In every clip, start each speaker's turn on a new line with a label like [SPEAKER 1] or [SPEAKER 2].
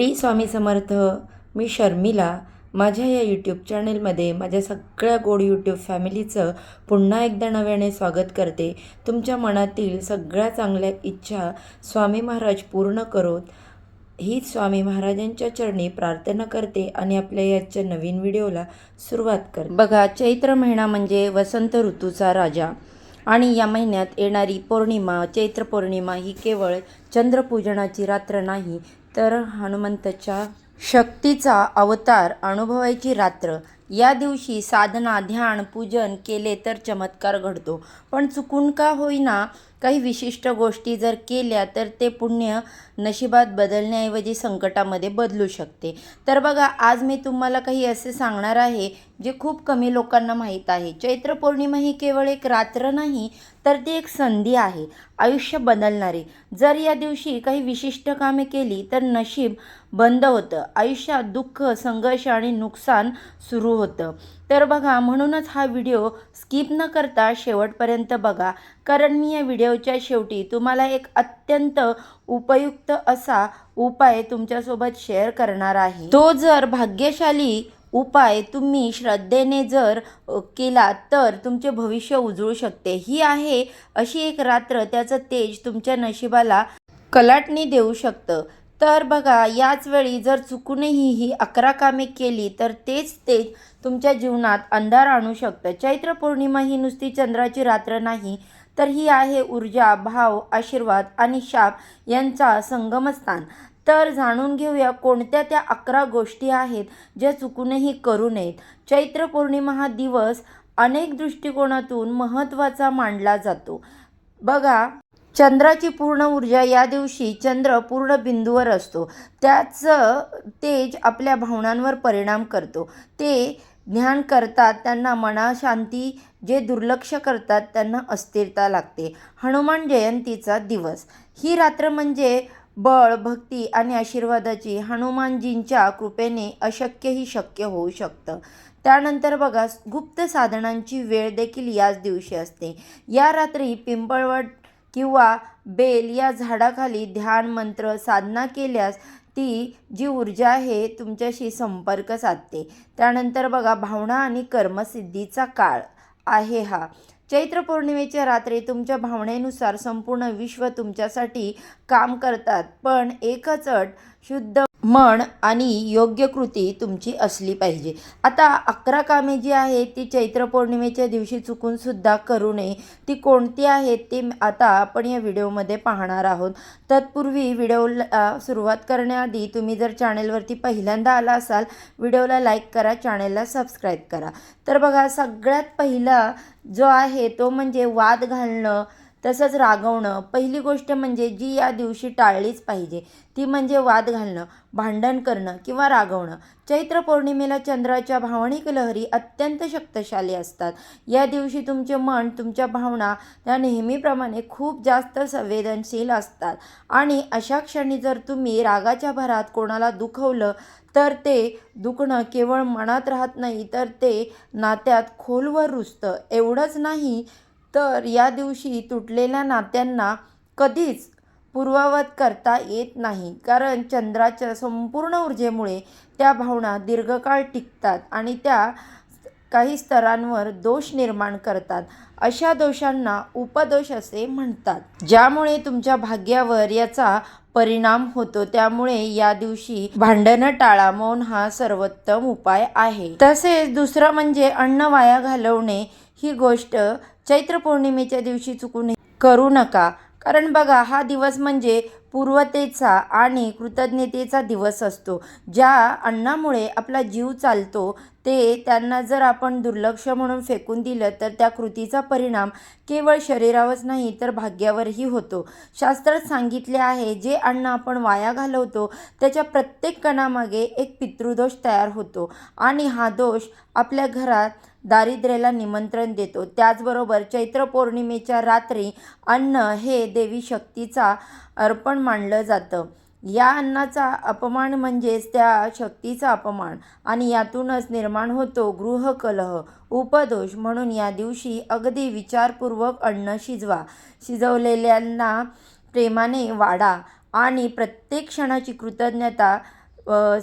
[SPEAKER 1] T Swami Samarth मी शर्मिला. माझ्या या YouTube चॅनेलमध्ये माझ्या सगळ्या गोड यूट्यूब फॅमिलीचं पुन्हा एकदा नव्याने स्वागत करते. तुमच्या मनातील सगळ्या चांगल्या इच्छा स्वामी महाराज पूर्ण करोत. हीच स्वामी महाराजांच्या चरणी प्रार्थना करते आणि आपल्या याच्या नवीन व्हिडिओला सुरुवात करते. बघा चैत्र महिना म्हणजे वसंत ऋतूचा राजा. आणि या महिन्यात येणारी पौर्णिमा चैत्र पौर्णिमा ही केवळ चंद्रपूजनाची रात्र नाही तर हनुमंताच्या शक्तीचा अवतार अनुभवायची रात्र. या दिवशी साधना ध्यान पूजन केले तर चमत्कार घडतो. पण चुकून का होईना काही विशिष्ट गोष्टी जर केल्या तर ते पुण्य नशिबात बदलण्याऐवजी संकटामध्ये बदलू शकते. तर बघा आज मी तुम्हाला काही असे सांगणार आहे जे खूप कमी लोकांना माहीत आहे. चैत्र पौर्णिमा ही केवळ एक रात्र नाही तर ती एक संधी आहे. आयुष्य बदलणारी. जर या दिवशी काही विशिष्ट कामे केली तर नशीब बंद होतं. आयुष्यात दुःख संघर्ष आणि नुकसान सुरू होतं. तर बघा म्हणूनच हा व्हिडिओ स्किप न करता शेवटपर्यंत बघा. कारण मी या व्हिडिओच्या शेवटी तुम्हाला एक अत्यंत उपयुक्त असा उपाय तुमच्यासोबत शेअर करणार आहे. तो जर भाग्यशाली उपाय तुम्ही श्रद्धेने जर केला तर तुमचे भविष्य उजळू शकते. ही आहे अशी एक रात्र त्याचं तेज तुमच्या नशिबाला कलाटणी देऊ शकतं. तर बघा याच वेळी जर चुकूनही ही अकरा कामे केली तर तेच तेज तुमच्या जीवनात अंधार आणू शकतं. चैत्र पौर्णिमा ही नुसती चंद्राची रात्र नाही तर ही आहे ऊर्जा भाव आशीर्वाद आणि शाप यांचा संगमस्थान. तर जाणून घेऊया कोणत्या त्या अकरा गोष्टी आहेत ज्या चुकूनही करू नयेत. चैत्र पौर्णिमा हा दिवस अनेक दृष्टिकोनातून महत्त्वाचा मानला जातो. बघा चंद्राची पूर्ण ऊर्जा या दिवशी चंद्र पूर्ण बिंदूवर असतो. त्याचं तेज आपल्या भावनांवर परिणाम करतो. ते ध्यान करतात त्यांना मनाशांती जे दुर्लक्ष करतात त्यांना अस्थिरता लागते. हनुमान जयंतीचा दिवस. ही रात्र म्हणजे बळ भक्ती आणि आशीर्वादाची हनुमानजींच्या कृपेने अशक्यही शक्य होऊ शकतं. त्यानंतर बघा गुप्त साधनांची वेळ देखील याच दिवशी असते. या रात्री पिंपळवट किंवा बेल या झाडाखाली ध्यान मंत्र साधना केल्यास ती जी ऊर्जा आहे तुमच्याशी संपर्क साधते. त्यानंतर बघा भावना आणि कर्मसिद्धीचा काळ आहे हा. चैत्र पौर्णिमेच्या रात्री तुमच्या भावनेनुसार संपूर्ण विश्व तुमच्यासाठी काम करतात पण एकच अट शुद्ध मन आणि योग्य कृती तुमची असली पाहिजे. आता अकरा कामे जी आहेत ती चैत्र पौर्णिमेच्या दिवशी चुकूनसुद्धा करू नये. ती कोणती आहेत ते आता आपण या व्हिडिओमध्ये पाहणार आहोत. तत्पूर्वी व्हिडिओला सुरुवात करण्याआधी तुम्ही जर चॅनेलवरती पहिल्यांदा आला असाल व्हिडिओला लाईक करा चॅनेलला सबस्क्राईब करा. तर बघा सगळ्यात पहिला जो आहे तो म्हणजे वाद घालणं तसंच रागवणं. पहिली गोष्ट म्हणजे जी या दिवशी टाळलीच पाहिजे. ती म्हणजे वाद घालणं भांडण करणं किंवा रागवणं. चैत्र पौर्णिमेला चंद्राच्या भावनिक लहरी अत्यंत शक्तशाली असतात. या दिवशी तुमचे मन तुमच्या भावना त्या नेहमीप्रमाणे खूप जास्त संवेदनशील असतात. आणि अशा क्षणी जर तुम्ही रागाच्या भरात कोणाला दुखवलं तर ते दुखणं केवळ मनात राहत नाही तर ते नात्यात खोलवर रुजतं. एवढंच नाही तर या दिवशी तुटलेल्या नात्यांना कधीच पूर्ववत करता येत नाही. कारण चंद्राच्या संपूर्ण ऊर्जेमुळे त्या भावना दीर्घकाळ टिकतात आणि त्या काही स्तरांवर दोष निर्माण करतात. अशा दोषांना उपदोष असे म्हणतात. ज्यामुळे तुमच्या भाग्यावर याचा परिणाम होतो त्यामुळे या दिवशी भांडणं टाळा मौन हा सर्वोत्तम उपाय आहे. तसेच दुसरं म्हणजे अन्न वाया घालवणे ही गोष्ट चैत्र पौर्णिमेच्या दिवशी चुकून करू नका. कारण बघा हा दिवस म्हणजे पूर्वतेचा आणि कृतज्ञतेचा दिवस असतो ज्या अन्नामुळे आपला जीव चालतो ते त्यांना जर आपण दुर्लक्ष म्हणून फेकून दिलं तर त्या कृतीचा परिणाम केवळ शरीरावरच नाही तर भाग्यावरही होतो. शास्त्रात सांगितले आहे जे अन्न आपण वाया घालवतो त्याच्या प्रत्येक कणामागे एक पितृदोष तयार होतो आणि हा दोष आपल्या घरात दारिद्र्याला निमंत्रण देतो. त्याचबरोबर चैत्र पौर्णिमेच्या रात्री अन्न हे देवी शक्तीचा अर्पण मानलं जातं. या अन्नाचा अपमान म्हणजेच त्या शक्तीचा अपमान आणि यातूनच निर्माण होतो गृहकलह उपदोष म्हणून या दिवशी अगदी विचारपूर्वक अन्न शिजवा. शिजवलेल्यांना प्रेमाने वाढा आणि प्रत्येक क्षणाची कृतज्ञता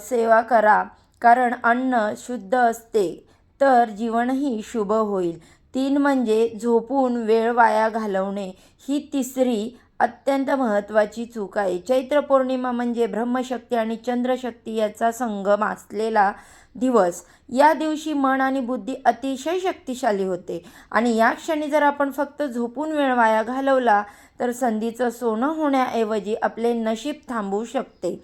[SPEAKER 1] सेवा करा. कारण अन्न शुद्ध असते तर जीवनही शुभ होईल. तीन म्हणजे झोपून वेळ वाया घालवणे. ही तिसरी अत्यंत महत्त्वाची चूक आहे. चैत्र पौर्णिमा म्हणजे ब्रह्मशक्ती आणि चंद्रशक्ती याचा संगम असलेला दिवस. या दिवशी मन आणि बुद्धी अतिशय शक्तिशाली होते. आणि या क्षणी जर आपण फक्त झोपून वेळ वाया घालवला तर संधीचं सोनं होण्याऐवजी आपले नशीब थांबवू शकते.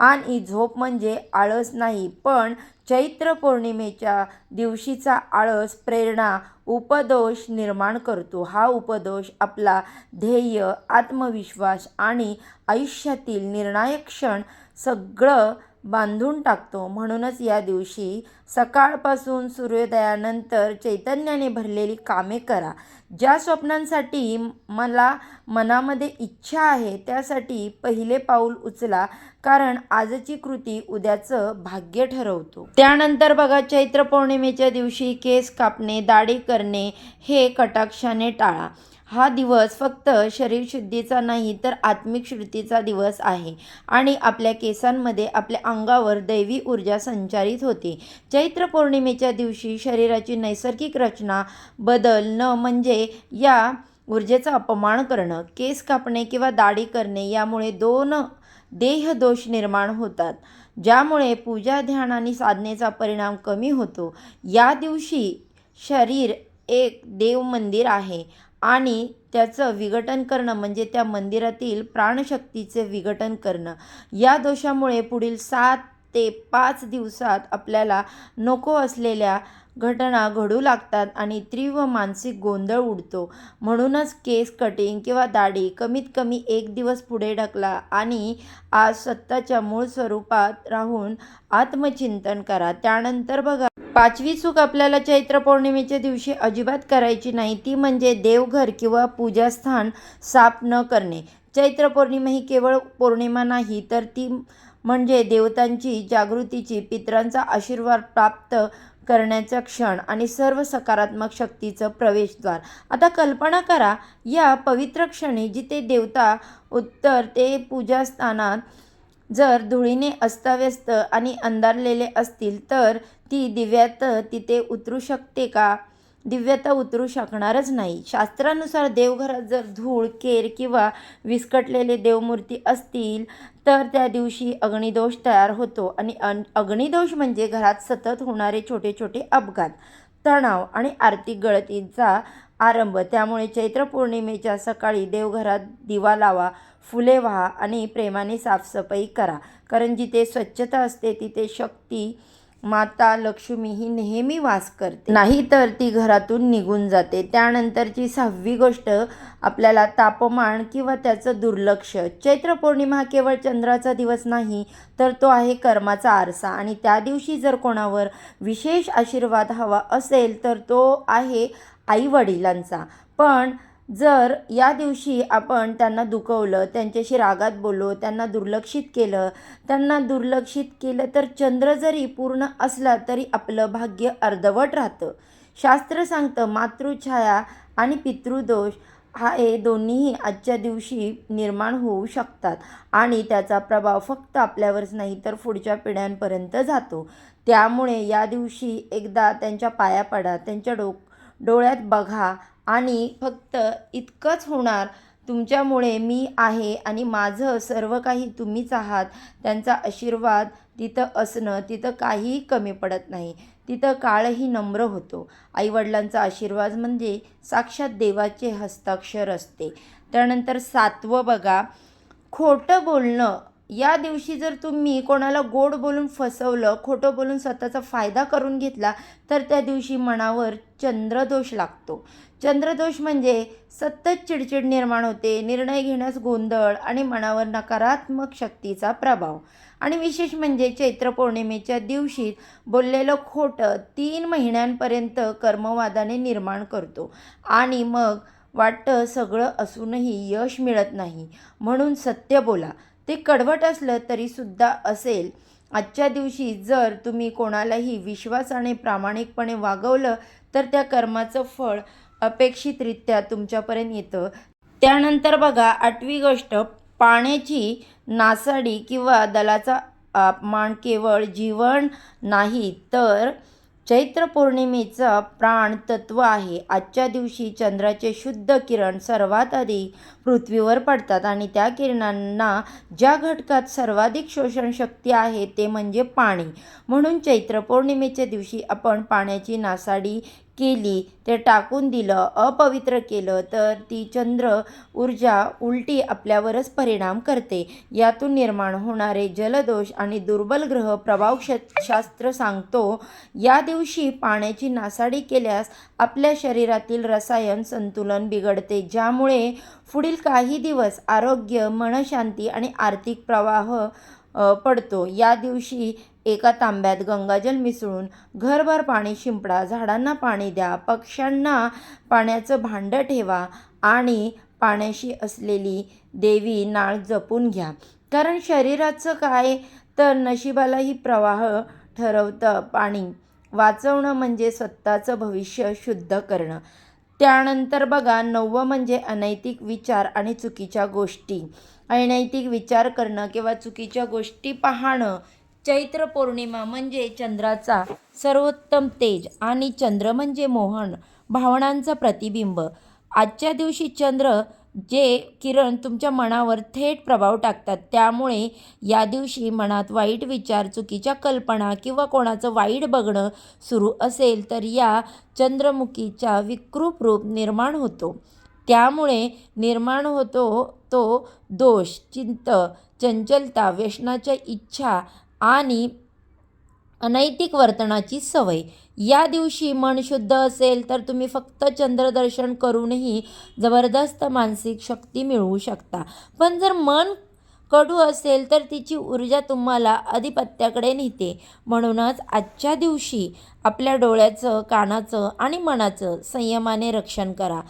[SPEAKER 1] आणि झोप म्हणजे आळस नाही पण चैत्र पौर्णिमेच्या दिवशीचा आळस प्रेरणा उपदोष निर्माण करतो. हा उपदोष आपला ध्येय आत्मविश्वास आणि आयुष्यातील निर्णायक क्षण सगळं बांधून टाकतो. म्हणूनच या दिवशी सकाळपासून सूर्योदयानंतर चैतन्याने भरलेली कामे करा. ज्या स्वप्नांसाठी मला मनामध्ये इच्छा आहे त्यासाठी पहिले पाऊल उचला कारण आजची कृती उद्याचं भाग्य ठरवतो. त्यानंतर बघा चैत्र पौर्णिमेच्या दिवशी केस कापणे दाढी करणे हे कटाक्षाने टाळा. हा दिवस फक्त शरीरशुद्धीचा नाही तर आत्मिक शुद्धीचा दिवस आहे. आणि आपल्या केसांमध्ये आपल्या अंगावर दैवी ऊर्जा संचारित होते. चैत्र पौर्णिमेच्या दिवशी शरीराची नैसर्गिक रचना बदल न म्हणजे या ऊर्जेचा अपमान करणं केस कापणे किंवा दाढी करणे यामुळे दोन देहदोष निर्माण होतात ज्यामुळे पूजा ध्यान आणि साधनेचा परिणाम कमी होतो. या दिवशी शरीर एक देव मंदिर आहे. आणि त्याचं विघटन करणं म्हणजे त्या मंदिरातील प्राणशक्तीचे विघटन करणं. या दोषामुळे पुढील सात ते पाच दिवसात आपल्याला नको असलेल्या घटना घडू लागतात आणि तीव्र मानसिक गोंधळ उडतो. म्हणूनच केस कटिंग किंवा दाढी कमीत कमी एक दिवस पुढे ढकला आणि आज स्वतःच्या मूळ स्वरूपात राहून आत्मचिंतन करा. त्यानंतर बघा पाचवी चूक आपल्याला चैत्र पौर्णिमेच्या दिवशी अजिबात करायची नाही. ती म्हणजे देवघर किंवा पूजास्थान साफ न करणे. चैत्र पौर्णिमा ही केवळ पौर्णिमा नाही तर ती म्हणजे देवतांची जागृतीची पितरांचा आशीर्वाद प्राप्त करण्याचा क्षण आणि सर्व सकारात्मक शक्तीचं प्रवेशद्वार. आता कल्पना करा या पवित्र क्षणी जिथे देवता उत्तर ते पूजास्थानात जर धुळीने अस्ताव्यस्त आणि अंधारलेले असतील तर ती दिव्यात तिथे उतरू शकते का? दिव्यता उतरू शकणारच नाही. शास्त्रानुसार देवघरात जर धूळ केर किंवा विस्कटलेले देवमूर्ती असतील तर त्या दिवशी अग्निदोष तयार होतो. आणि अन अग्निदोष म्हणजे घरात सतत होणारे छोटे छोटे अपघात तणाव आणि आर्थिक गळतीचा आरंभ. त्यामुळे चैत्र पौर्णिमेच्या सकाळी देवघरात दिवा लावा फुले व्हा आणि प्रेमाने साफसफाई करा. कारण जिथे स्वच्छता असते तिथे शक्ती माता लक्ष्मी ही नेहमी वास करते. नाही तर ती घरातून निघून जाते. त्यानंतरची सहावी गोष्ट आपल्याला तापमान किंवा त्याचं दुर्लक्ष. चैत्र पौर्णिमा हा केवळ चंद्राचा दिवस नाही तर तो आहे कर्माचा आरसा. आणि त्या दिवशी जर कोणावर विशेष आशीर्वाद हवा असेल तर तो आहे आईवडिलांचा. पण जर या दिवशी आपण त्यांना दुखवलं त्यांच्याशी रागात बोललो त्यांना दुर्लक्षित केलं त्यांना दुर्लक्षित केलं तर चंद्र जरी पूर्ण असला तरी आपलं भाग्य अर्धवट राहतं. शास्त्र सांगतं मातृछाया आणि पितृदोष हा हे दोन्हीही आजच्या दिवशी निर्माण होऊ शकतात आणि त्याचा प्रभाव फक्त आपल्यावरच नाही तर पुढच्या पिढ्यांपर्यंत जातो. त्यामुळे या दिवशी एकदा त्यांच्या पाया पडा त्यांच्या डो डोळ्यात बघा आणि फक्त इतकंच होणार तुमच्यामुळे मी आहे आणि माझं सर्व काही तुम्हीच आहात. त्यांचा आशीर्वाद तिथं असणं तिथं काहीही कमी पडत नाही. तिथं काळही नम्र होतो. आईवडिलांचा आशीर्वाद म्हणजे साक्षात देवाचे हस्ताक्षर असते. त्यानंतर सातवं बघा. खोटं बोलणं या दिवशी जर तुम्ही कोणाला गोड बोलून फसवलं खोटं बोलून स्वतःचा फायदा करून घेतला तर त्या दिवशी मनावर चंद्रदोष लागतो. चंद्रदोष म्हणजे सतत चिडचिड निर्माण होते निर्णय घेण्यास गोंधळ आणि मनावर नकारात्मक शक्तीचा प्रभाव. आणि विशेष म्हणजे चैत्र पौर्णिमेच्या दिवशी बोललेलं खोटं तीन महिन्यांपर्यंत कर्मवादाने निर्माण करतो. आणि मग वाटतं सगळं असूनही यश मिळत नाही. म्हणून सत्य बोला. ते कडवट असलं तरीसुद्धा असेल. आजच्या दिवशी जर तुम्ही कोणालाही विश्वासाने प्रामाणिकपणे वागवलं तर त्या कर्माचं फळ अपेक्षितरित्या तुमच्यापर्यंत येतं. त्यानंतर बघा आठवी गोष्ट पाण्याची नासाडी किंवा दलाचा अपमान केवळ जीवन नाही तर चैत्र पौर्णिमेचं प्राण तत्व आहे. आजच्या दिवशी चंद्राचे शुद्ध किरण सर्वात आधी पृथ्वीवर पडतात आणि त्या किरणांना ज्या घटकात सर्वाधिक शोषण शक्ती आहे ते म्हणजे पाणी. म्हणून चैत्र पौर्णिमेच्या दिवशी आपण पाण्याची नासाडी केली ते टाकून दिलं अपवित्र केलं तर ती चंद्र ऊर्जा उलटी आपल्यावरच परिणाम करते. यातून निर्माण होणारे जलदोष आणि दुर्बल ग्रह प्रभाव शास्त्र सांगतो या दिवशी पाण्याची नासाडी केल्यास आपल्या शरीरातील रसायन संतुलन बिघडते ज्यामुळे पुढील काही दिवस आरोग्य मनशांती आणि आर्थिक प्रवाह पडतो. या दिवशी एका तांब्यात गंगाजल मिसळून घरभर पाणी शिंपडा झाडांना पाणी द्या पक्ष्यांना पाण्याचं भांडं ठेवा आणि पाण्याशी असलेली देवी नाळ जपून घ्या. कारण शरीराचं काय तर नशिबालाही प्रवाह ठरवतं पाणी. वाचवणं म्हणजे स्वतःचं भविष्य शुद्ध करणं. त्यानंतर बघा नववं म्हणजे अनैतिक विचार आणि चुकीच्या गोष्टी. अनैतिक विचार करणं किंवा चुकीच्या गोष्टी पाहणं चैत्र पौर्णिमा म्हणजे चंद्राचा सर्वोत्तम तेज आणि चंद्र म्हणजे मोहन भावनांचा प्रतिबिंब. आजच्या दिवशी चंद्र जे किरण तुमच्या मनावर थेट प्रभाव टाकतात त्यामुळे या दिवशी मनात वाईट विचार चुकीच्या कल्पना किंवा कोणाचं वाईट बघणं सुरू असेल तर या चंद्रमुखीचा विकृप रूप निर्माण होतो. त्यामुळे निर्माण होतो तो दोष चिंत चंचलता व्यसनाच्या इच्छा आणि अनैतिक वर्तनाची सवय. या दिवशी मन शुद्ध असेल तर तुम्ही फक्त चंद्रदर्शन करूनही जबरदस्त मानसिक शक्ती मिळवू शकता. पण जर मन कडू असेल तर तिची ऊर्जा तुम्हाला अधिपत्याकडे नेते. म्हणूनच आजच्या दिवशी आपल्या डोळ्याचं कानाचं आणि मनाचं संयमाने रक्षण करा.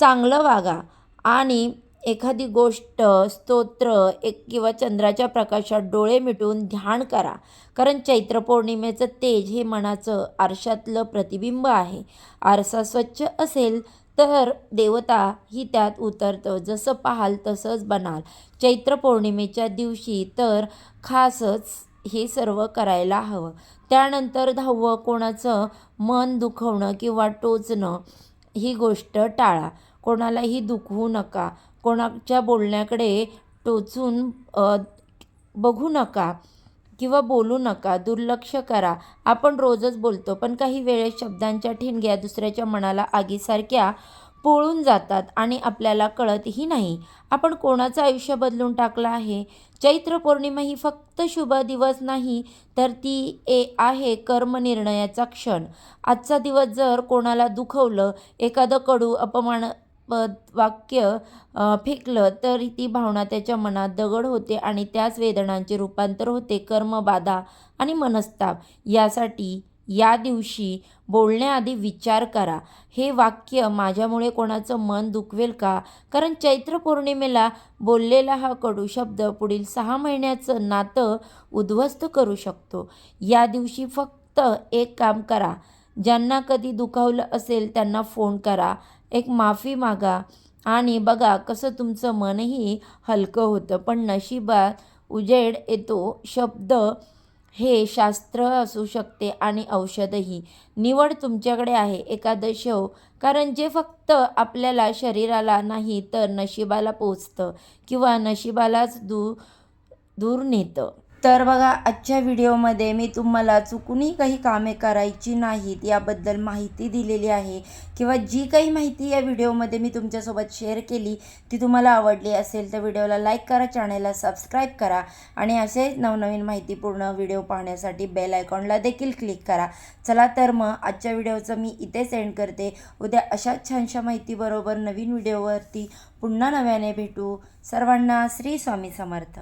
[SPEAKER 1] चांगलं वागा आणि एखादी गोष्ट स्तोत्र एक किंवा चंद्राच्या प्रकाशात डोळे मिटून ध्यान करा. कारण चैत्र पौर्णिमेचं तेज हे मनाचं आरशातलं प्रतिबिंब आहे. आरसा स्वच्छ असेल तर देवता ही त्यात उतरतं. जसं पाहाल तसंच बनाल. चैत्र पौर्णिमेच्या दिवशी तर खासच हे सर्व करायला हवं. त्यानंतर दहावं कोणाचं मन दुखवणं किंवा टोचणं ही गोष्ट टाळा. कोणालाही दुखवू नका. कोणाच्या बोलण्याकडे टोचून बघू नका किंवा बोलू नका दुर्लक्ष करा. आपण रोजच बोलतो पण काही वेळेस शब्दांच्या ठिणग्या दुसऱ्याच्या मनाला आगीसारख्या पोळून जातात आणि आपल्याला कळतही नाही. आपण कोणाचं आयुष्य बदलून टाकलं आहे? चैत्र पौर्णिमा ही फक्त शुभ दिवस नाही तर ती ए आहे कर्मनिर्णयाचा क्षण. आजचा दिवस जर कोणाला दुखवलं एखादं कडू अपमान पद वाक्य फेकलं तर ती भावना त्याच्या मनात दगड होते आणि त्याच वेदनांचे रूपांतर होते. कर्मबाधा आणि मनस्ताप यासाठी या दिवशी बोलण्याआधी विचार करा. हे वाक्य माझ्यामुळे कोणाचं मन दुखवेल का? कारण चैत्र पौर्णिमेला बोललेला हा कडू शब्द पुढील सहा महिन्याचं नातं उद्ध्वस्त करू शकतो. या दिवशी फक्त एक काम करा. ज्यांना कधी दुखावलं असेल त्यांना फोन करा. एक माफी मागा. आणि बघा कसं तुमचं मनही हलकं होतं. पण नशिबात उजेड येतो. शब्द हे शास्त्र असू शकते आणि औषधही. निवड तुमच्याकडे आहे. एकादश हो कारण जे फक्त आपल्याला शरीराला नाही तर नशिबाला पोचतं किंवा नशिबालाच दू दूर नेतं. तर बघा आजच्या व्हिडिओमध्ये मी तुम्हाला चुकूनही काही कामे करायची नाहीत याबद्दल माहिती दिलेली आहे. किंवा जी काही माहिती या व्हिडिओमध्ये मी तुमच्यासोबत शेअर केली ती तुम्हाला आवडली असेल तर व्हिडिओला लाईक करा चॅनेलला सबस्क्राईब करा आणि असेच नवनवीन माहितीपूर्ण व्हिडिओ पाहण्यासाठी बेल आयकॉनला देखील क्लिक करा. चला तर मग आजच्या व्हिडिओचं मी इथे सेंड करते. उद्या अशाच छानशा माहितीबरोबर नवीन व्हिडिओवरती पुन्हा नव्याने भेटू. सर्वांना श्री स्वामी समर्थ.